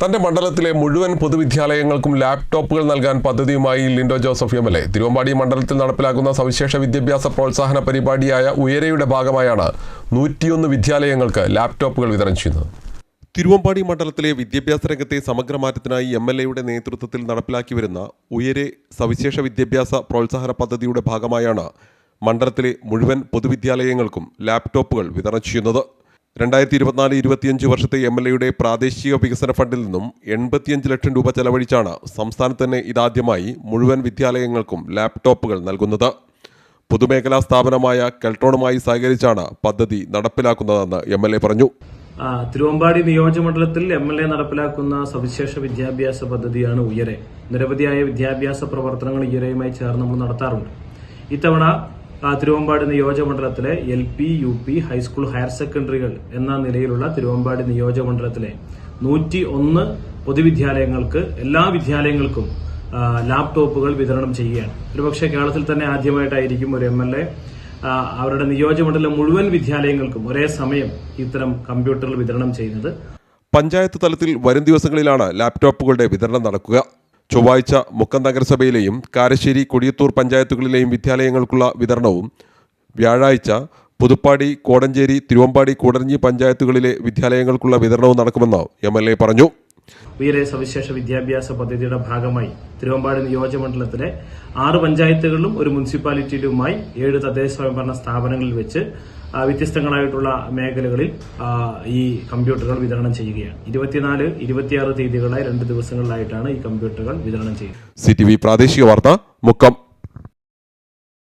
തന്റെ മണ്ഡലത്തിലെ മുഴുവൻ പൊതുവിദ്യാലയങ്ങൾക്കും ലാപ്ടോപ്പുകൾ നൽകാൻ പദ്ധതിയുമായി Lindo Joseph M L Thiruvambady മണ്ഡലത്തിൽ നടപ്പിലാക്കുന്ന സവിശേഷ വിദ്യാഭ്യാസ പ്രോത്സാഹന പരിപാടിയായ ഉയരയുടെ ഭാഗമായാണ് നൂറ്റിയൊന്ന് വിദ്യാലയങ്ങൾക്ക് ലാപ്ടോപ്പുകൾ വിതരണം ചെയ്യുന്നത്. തിരുവമ്പാടി മണ്ഡലത്തിലെ വിദ്യാഭ്യാസ രംഗത്തെ സമഗ്ര മാറ്റത്തിനായി എം എൽ എയുടെ നേതൃത്വത്തിൽ നടപ്പിലാക്കി വരുന്ന ഉയരെ സവിശേഷ വിദ്യാഭ്യാസ പ്രോത്സാഹന പദ്ധതിയുടെ ഭാഗമായാണ് മണ്ഡലത്തിലെ മുഴുവൻ പൊതുവിദ്യാലയങ്ങൾക്കും ലാപ്ടോപ്പുകൾ വിതരണം ചെയ്യുന്നത്. രണ്ടായിരത്തി ഇരുപത്തിനാല് ഇരുപത്തിയഞ്ച് വർഷത്തെ എം എൽ എയുടെ പ്രാദേശിക വികസന ഫണ്ടിൽ നിന്നും എൺപത്തിയഞ്ച് ലക്ഷം രൂപ ചെലവഴിച്ചാണ് സംസ്ഥാനത്ത് തന്നെ ഇതാദ്യമായി മുഴുവൻ വിദ്യാലയങ്ങൾക്കും ലാപ്ടോപ്പുകൾ നൽകുന്നത്. പൊതുമേഖലാ സ്ഥാപനമായ കെൽട്രോണുമായി സഹകരിച്ചാണ് പദ്ധതി നടപ്പിലാക്കുന്നതെന്ന് എം എൽ എ പറഞ്ഞു. തിരുവമ്പാടി നിയോജകമണ്ഡലത്തിൽ എം എൽ എ നടപ്പിലാക്കുന്ന സവിശേഷ വിദ്യാഭ്യാസ പദ്ധതിയാണ് ഉയരെ. നിരവധിയായ വിദ്യാഭ്യാസ പ്രവർത്തനങ്ങൾ ഉയരയുമായി ചേർന്ന് നമ്മൾ നടത്താറുണ്ട്. ഇത്തവണ Thiruvambady നിയോജകമണ്ഡലത്തിലെ L P U P high school higher സെക്കൻഡറികൾ എന്ന നിലയിലുള്ള തിരുവമ്പാടി നിയോജകമണ്ഡലത്തിലെ നൂറ്റി ഒന്ന് പൊതുവിദ്യാലയങ്ങൾക്ക് എല്ലാ വിദ്യാലയങ്ങൾക്കും ലാപ്ടോപ്പുകൾ വിതരണം ചെയ്യുകയാണ്. ഒരുപക്ഷെ കേരളത്തിൽ തന്നെ ആദ്യമായിട്ടായിരിക്കും ഒരു എം എൽ എ അവരുടെ നിയോജകമണ്ഡലം മുഴുവൻ വിദ്യാലയങ്ങൾക്കും ഒരേ സമയം ഇത്തരം കമ്പ്യൂട്ടറുകൾ വിതരണം ചെയ്യുന്നത്. പഞ്ചായത്ത് തലത്തിൽ വരും ദിവസങ്ങളിലാണ് ലാപ്ടോപ്പുകളുടെ വിതരണം നടക്കുക. ചൊവ്വാഴ്ച മുക്കം നഗരസഭയിലെയും കാരശ്ശേരി കൊടിയത്തൂർ പഞ്ചായത്തുകളിലെയും വിദ്യാലയങ്ങൾക്കുള്ള വിതരണവും വ്യാഴാഴ്ച പുതുപ്പാടി കോടഞ്ചേരി തിരുവമ്പാടി കൂടരഞ്ഞി പഞ്ചായത്തുകളിലെ വിദ്യാലയങ്ങൾക്കുള്ള വിതരണവും നടക്കുമെന്ന് എം പറഞ്ഞു. ഉയരെ സവിശേഷ വിദ്യാഭ്യാസ പദ്ധതിയുടെ ഭാഗമായി തിരുവമ്പാടി നിയോജകമണ്ഡലത്തിലെ ആറ് പഞ്ചായത്തുകളിലും ഒരു മുനിസിപ്പാലിറ്റിയിലുമായി ഏഴ് തദ്ദേശ സ്വയംഭരണ സ്ഥാപനങ്ങളിൽ വെച്ച് വ്യത്യസ്തങ്ങളായിട്ടുള്ള മേഖലകളിൽ ഈ കമ്പ്യൂട്ടറുകൾ വിതരണം ചെയ്യുകയാണ്. ഇരുപത്തിനാല് ഇരുപത്തിയാറ് തീയതികളായി രണ്ട് ദിവസങ്ങളിലായിട്ടാണ് ഈ കമ്പ്യൂട്ടറുകൾ വിതരണം ചെയ്യുന്നത്. സി പ്രാദേശിക വാർത്ത മുക്കം.